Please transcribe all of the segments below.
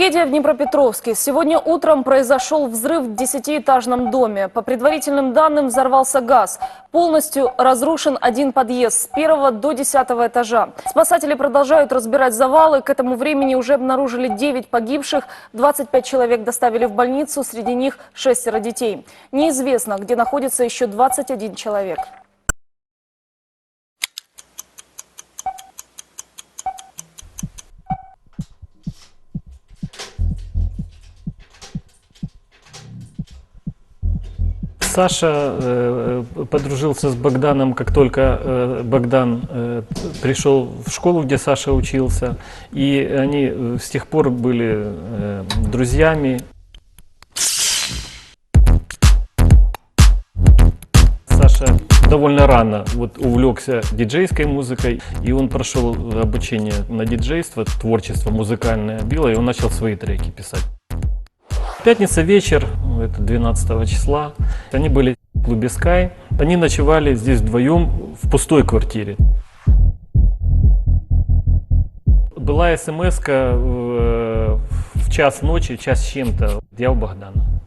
Трагедия в Днепропетровске. Сегодня утром произошел взрыв в десятиэтажном доме. По предварительным данным взорвался газ. Полностью разрушен один подъезд с первого до десятого этажа. Спасатели продолжают разбирать завалы. К этому времени уже обнаружили 9 погибших. 25 человек доставили в больницу, среди них шестеро детей. Неизвестно, где находится еще 21 человек. Саша э, подружился с Богданом, как только э, Богдан э, пришел в школу, где Саша учился. И они э, с тех пор были э, друзьями. Саша довольно рано вот увлекся диджейской музыкой, и он прошел обучение на диджейство, творчество музыкальное било, и он начал свои треки писать. Пятница вечер, ну, это 12 числа, они были в клубе Sky, они ночевали здесь вдвоем в пустой квартире. Была смс в, в час ночи, час чем-то, я у Богдана.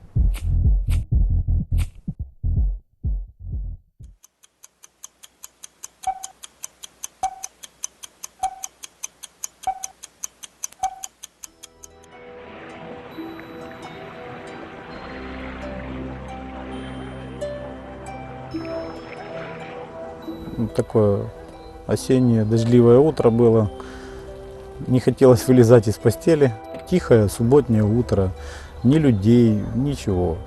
Такое осеннее дождливое утро было. Не хотелось вылезать из постели. Тихое субботнее утро. Ни людей, ничего.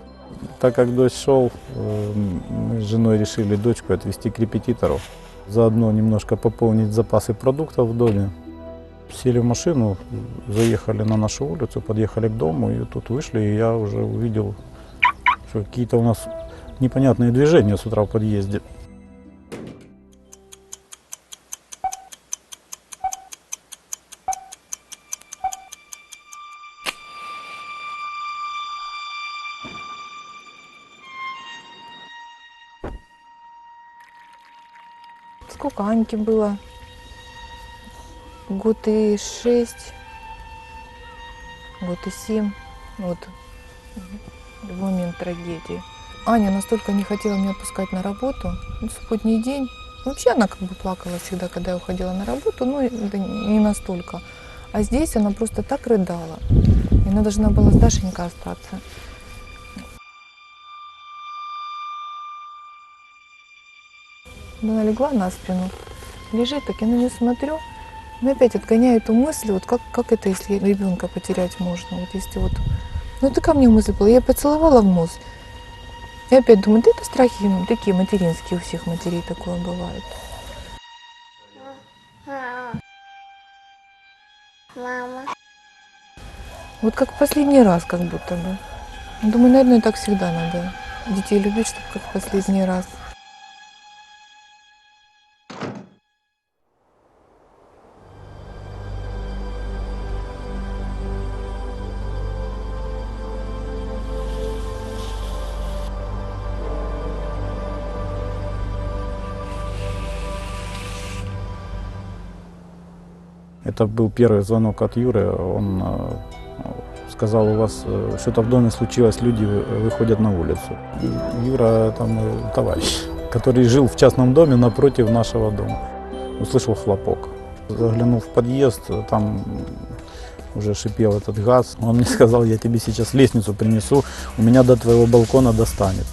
Так как дождь шел, э, мы с женой решили дочку отвезти к репетитору. Заодно немножко пополнить запасы продуктов в доме. Сели в машину, заехали на нашу улицу, подъехали к дому и тут вышли, и я уже увидел, что какие-то у нас непонятные движения с утра в подъезде. Сколько Аньке было? Год и шесть, год и семь. Вот в момент трагедии. Аня настолько не хотела меня отпускать на работу. Ну, субботний день. Вообще она как бы плакала всегда, когда я уходила на работу, но это не настолько. А здесь она просто так рыдала. И она должна была с Дашенькой остаться. Она легла на спину, лежит, так я на нее смотрю, и опять отгоняю эту мысль, вот как, как это, если ребенка потерять можно, вот если вот... Ну, такая мне мысль была, я поцеловала в нос, и опять думаю, да это страхи ну, такие материнские, у всех матерей такое бывает. Мама. Вот как в последний раз как будто бы. Думаю, наверное, так всегда надо детей любить, чтобы как в последний раз. Это был первый звонок от Юры. Он э, сказал, у вас э, что-то в доме случилось, люди вы- выходят на улицу. Юра там э, товарищ, который жил в частном доме напротив нашего дома. Услышал хлопок. Заглянул в подъезд, там уже шипел этот газ. Он мне сказал, я тебе сейчас лестницу принесу, у меня до твоего балкона достанет.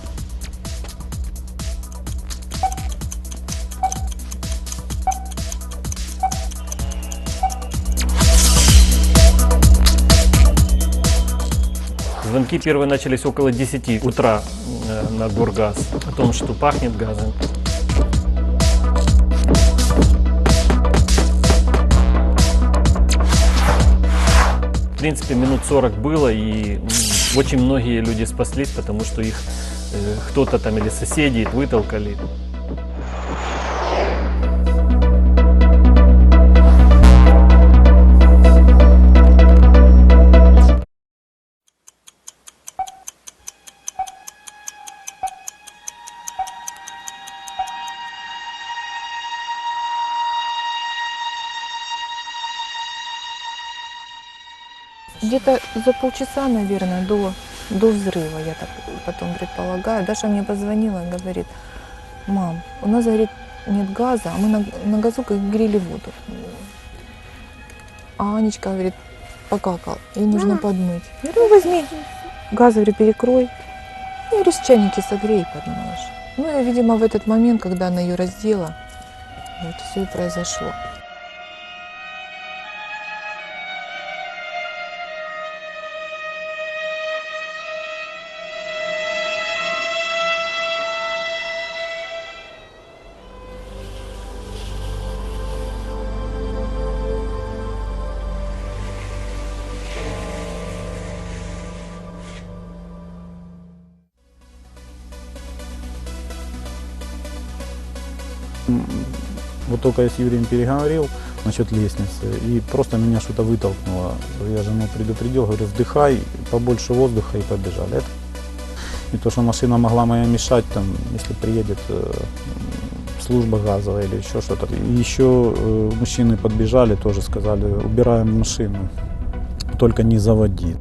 Звонки первые начались около 10 утра э, на Горгаз о том, что пахнет газом. В принципе, минут 40 было, и очень многие люди спаслись, потому что их э, кто-то там или соседи вытолкали. Где-то за полчаса, наверное, до, до взрыва, я так потом предполагаю. Даша мне позвонила и говорит, мам, у нас, говорит, нет газа, а мы на, на газу грели воду. А Анечка говорит, покакал, ей нужно подмыть. Я говорю, «Ну, возьми, газ, говорю, перекрой. Я говорю, с чайники согрей и подмоешь. Ну и, видимо, в этот момент, когда она ее раздела, вот все и произошло. Вот только я с Юрием переговорил насчет лестницы, и просто меня что-то вытолкнуло. Я жену предупредил, говорю, вдыхай, побольше воздуха и побежали. Это- И то, что машина могла моя мешать, там, если приедет э, служба газовая или еще что-то. Еще э, мужчины подбежали, тоже сказали, убираем машину, только не заводи.